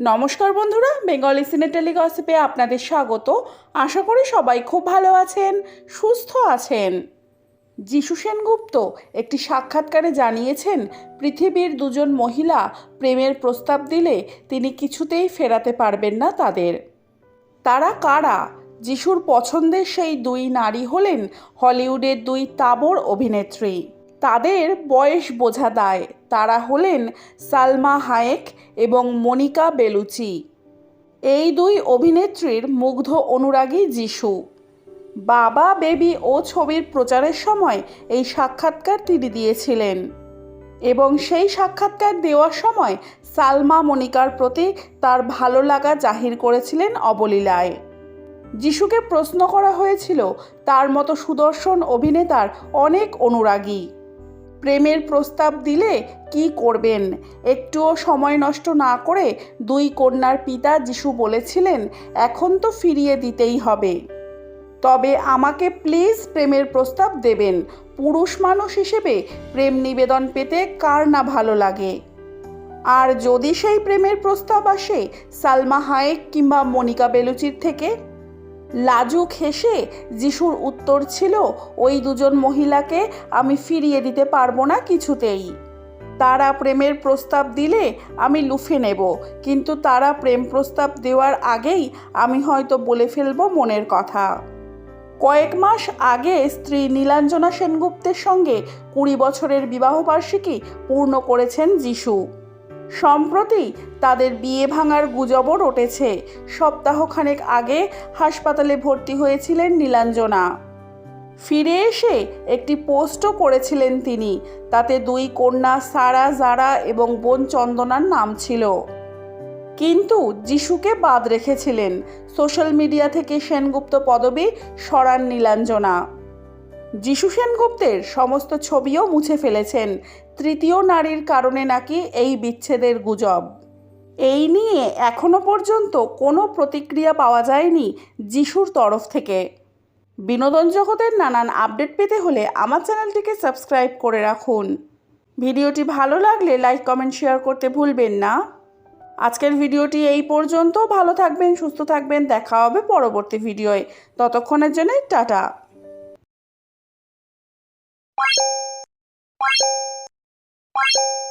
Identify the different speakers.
Speaker 1: নমস্কার বন্ধুরা বেঙ্গলি সিনেটেলি গসিপে আপনাদের স্বাগত। আশা করি সবাই খুব ভালো আছেন, সুস্থ আছেন। যিশু সেনগুপ্ত একটি সাক্ষাৎকারে জানিয়েছেন, পৃথিবীর দুজন মহিলা প্রেমের প্রস্তাব দিলে তিনি কিছুতেই ফেরাতে পারবেন না তাদের। তারা কারা? যিশুর পছন্দের সেই দুই নারী হলেন হলিউডের দুই তাবর অভিনেত্রী। তাদের বয়স বোঝা দায়। তারা হলেন সালমা হায়েক এবং মনিকা বেলুচি। এই দুই অভিনেত্রীর মুগ্ধ অনুরাগী যিশু। বাবা, বেবি ও ছবির প্রচারের সময় এই সাক্ষাৎকার তিনি দিয়েছিলেন এবং সেই সাক্ষাৎকার দেওয়ার সময় সালমা মনিকার প্রতি তার ভালো লাগা জাহির করেছিলেন অবলীলায়। যিশুকে প্রশ্ন করা হয়েছিল, তার মতো সুদর্শন অভিনেতার অনেক অনুরাগী। প্রেমের প্রস্তাব দিলে কি করবেন? একটুও সময় নষ্ট না করে দুই কন্যার পিতা যিশু বলেছিলেন, এখন তো ফিরিয়ে দিতেই হবে। তবে আমাকে প্লিজ প্রেমের প্রস্তাব দেবেন। পুরুষ মানুষ হিসেবে প্রেম নিবেদন পেতে কার না ভালো লাগে? আর যদি সেই প্রেমের প্রস্তাব আসে, সালমা হায়েক কিংবা মনিকা বেলুচির থেকে লাজুক হেসে যিশুর উত্তর ছিল, ওই দুজন মহিলাকে আমি ফিরিয়ে দিতে পারব না কিছুতেই। তারা প্রেমের প্রস্তাব দিলে আমি লুফে নেব, কিন্তু তারা প্রেম প্রস্তাব দেওয়ার আগেই আমি হয়তো বলে ফেলব মনের কথা। কয়েক মাস আগে স্ত্রী নীলাঞ্জনা সেনগুপ্তের সঙ্গে কুড়ি বছরের বিবাহবার্ষিকী পূর্ণ করেছেন যিশু। সম্প্রতি তাদের বিয়ে ভাঙার গুজবও রটেছে। সপ্তাহখানেক আগে হাসপাতালে ভর্তি হয়েছিলেন নীলাঞ্জনা। ফিরে এসে একটি পোস্টও করেছিলেন তিনি। তাতে দুই কন্যা সারা জারা এবং বোন চন্দনার নাম ছিল। কিন্তু যিশুকে বাদ রেখেছিলেন। সোশ্যাল মিডিয়া থেকে সেনগুপ্ত পদবি সরান নীলাঞ্জনা। যিশু সেনগুপ্তের সমস্ত ছবিও মুছে ফেলেছেন। তৃতীয় নারীর কারণে নাকি এই বিচ্ছেদের গুজব। এই নিয়ে এখনও পর্যন্ত কোনো প্রতিক্রিয়া পাওয়া যায়নি যিশুর তরফ থেকে। বিনোদন জগতের নানান আপডেট পেতে হলে আমার চ্যানেলটিকে সাবস্ক্রাইব করে রাখুন। ভিডিওটি ভালো লাগলে লাইক, কমেন্ট, শেয়ার করতে ভুলবেন না। আজকের ভিডিওটি এই পর্যন্ত। ভালো থাকবেন, সুস্থ থাকবেন। দেখা হবে পরবর্তী ভিডিওয়ে। ততক্ষণের জন্য টাটা। Thank you.